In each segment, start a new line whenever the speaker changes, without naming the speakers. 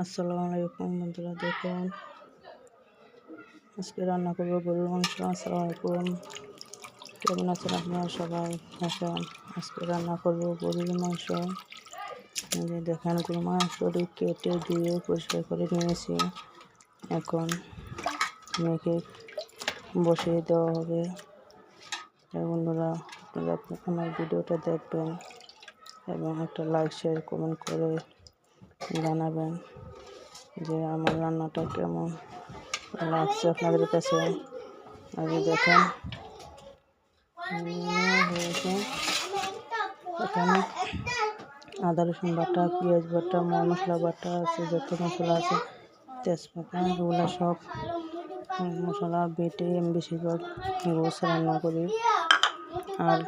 আসসালামু আলাইকুম বন্ধুরা, দেখুন। আজকে রান্না করব গরুর মাংস, আসসালামু আলাইকুম। কেমন আছেন আপনারা সবাই? এখন আজকে রান্না করব গরুর মাংস। দেখেন, গরুর মাংসটি কেটে ধুয়ে পরিষ্কার করে নিয়েছি। এখন মেখে বসিয়ে দেওয়া হবে। বন্ধুরা, আপনারা আমার ভিডিওটা দেখবেন এবং একটা লাইক, শেয়ার, কমেন্ট করে জানাবেন। যে আমার রান্নাটা কেমন লাগছে আপনাদের কাছে? আগে দেখেন। হয়েছে এখানে আদা, রসুন বাটা, পেঁয়াজ বাটা, মশলা বাটা আছে, যত মশলা আছে, তেজপাতা এগুলো সব মশলা বেটে আমি বেশিরভাগ রোজ রান্না করি। আর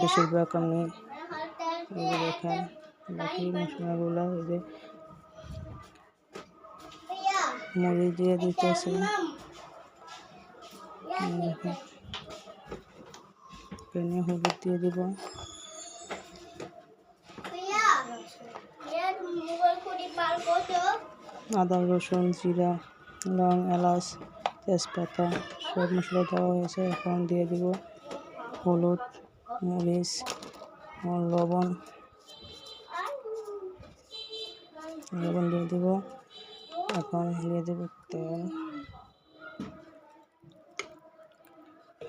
বেশিরভাগ আমি দেখেন বাকি মশলাগুলো এই যে মরিচ দিয়ে দিতেছি। পেনে হলুদ দিয়ে দিব। আদা, রসুন, জিরা, লং, এলাচ, তেজপাতা সব মশলা দেওয়া হয়েছে। এখন দিয়ে দিব হলুদ, মরিচ লবণ। লবণ দিয়ে দিব। এখন দিয়ে দেব তেল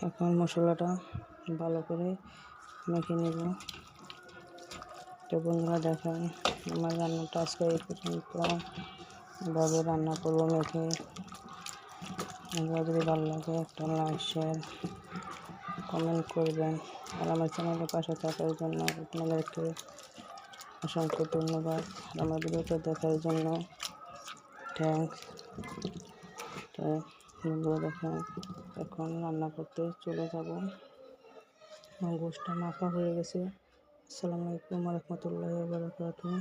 এখন মশলাটা ভালো করে মেখে নেব। তো বন্ধুরা দেখেন, আমার রান্নাটা আজকে এই পর্যন্ত। ভাবে রান্না করব মেখে। যদি ভালো লাগে একটা লাইক শেয়ার কমেন্ট করবেন। আর আমার চ্যানেলের পাশে থাকার জন্য আপনাদেরকে অসংখ্য ধন্যবাদ। আমার ভিডিওটা দেখার জন্য থ্যাংকস দেখেন এখন রান্না করতে চলে যাব গোষ্ঠা মাখা হয়ে গেছে আসসালামু আলাইকুম রহমতুল্লাহ বারকাতুহ